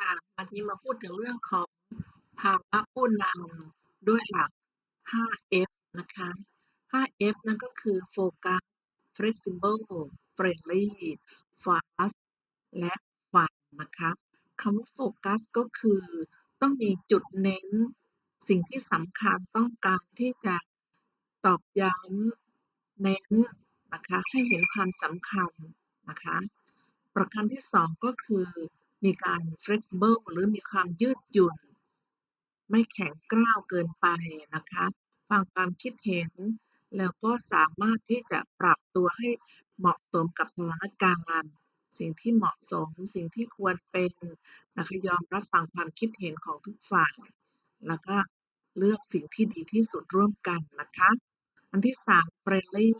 ค่ะวันนี้มาพูดถึงเรื่องของภาวะผู้นำด้วยหลัก 5F นะคะ 5F นั่นก็คือ Focus Flexible Friendly Fast และ Fun นะคะคำว่าโฟกัสก็คือต้องมีจุดเน้น สิ่งที่สำคัญต้องการที่จะตอกย้ำเน้นนะคะให้เห็นความสำคัญนะคะ ประการที่สองก็คือ มีการ flexible หรือมีความยืดหยุ่น ไม่แข็งกร้าวเกินไปนะคะ ฟังความคิดเห็น แล้วก็สามารถที่จะปรับตัวให้เหมาะสมกับสถานการณ์ สิ่งที่เหมาะสม สิ่งที่ควรเป็นนะคะยอมรับฟังความคิดเห็นของทุกฝ่าย แล้วก็เลือกสิ่งที่ดีที่สุดร่วมกันนะคะ อันที่สามเฟรนลี่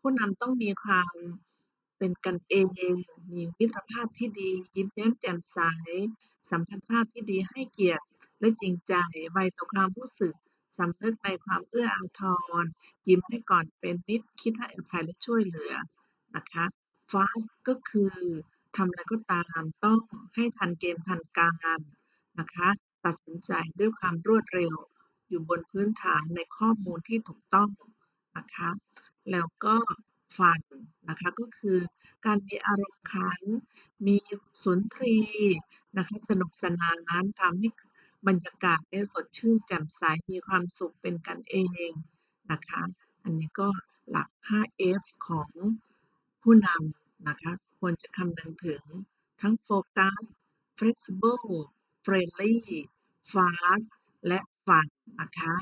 ผู้นำต้องมีความ เป็นกันเอง มีมิตรภาพที่ดี ยิ้มแย้มแจ่มใส สัมพันธภาพที่ดีให้เกียรติและจริงใจไวต่อความรู้สึกสำนึกในความเอื้ออาทร ยิ้มให้ก่อนเป็นมิตรคิดให้อภัยและช่วยเหลือนะคะ fast ก็คือทำอะไรก็ตามต้องให้ทันเกมทันการนะคะ ตัดสินใจด้วยความรวดเร็ว อยู่บนพื้นฐานในข้อมูลที่ถูกต้องนะคะ แล้วก็ฟั นะคะก็คือการมีอารมณ์ขัน มีสุนทรีนะคะสนุกสนานทำให้บรรยากาศเนี่ยสดชื่นแจ่มใสมีความสุขเป็นกันเองนะคะอันนี้ก็หลัก 5F ของผู้นำนะคะควรจะคำนึงถึงทั้งโฟกัส flexible friendly fast และ fun นะคะ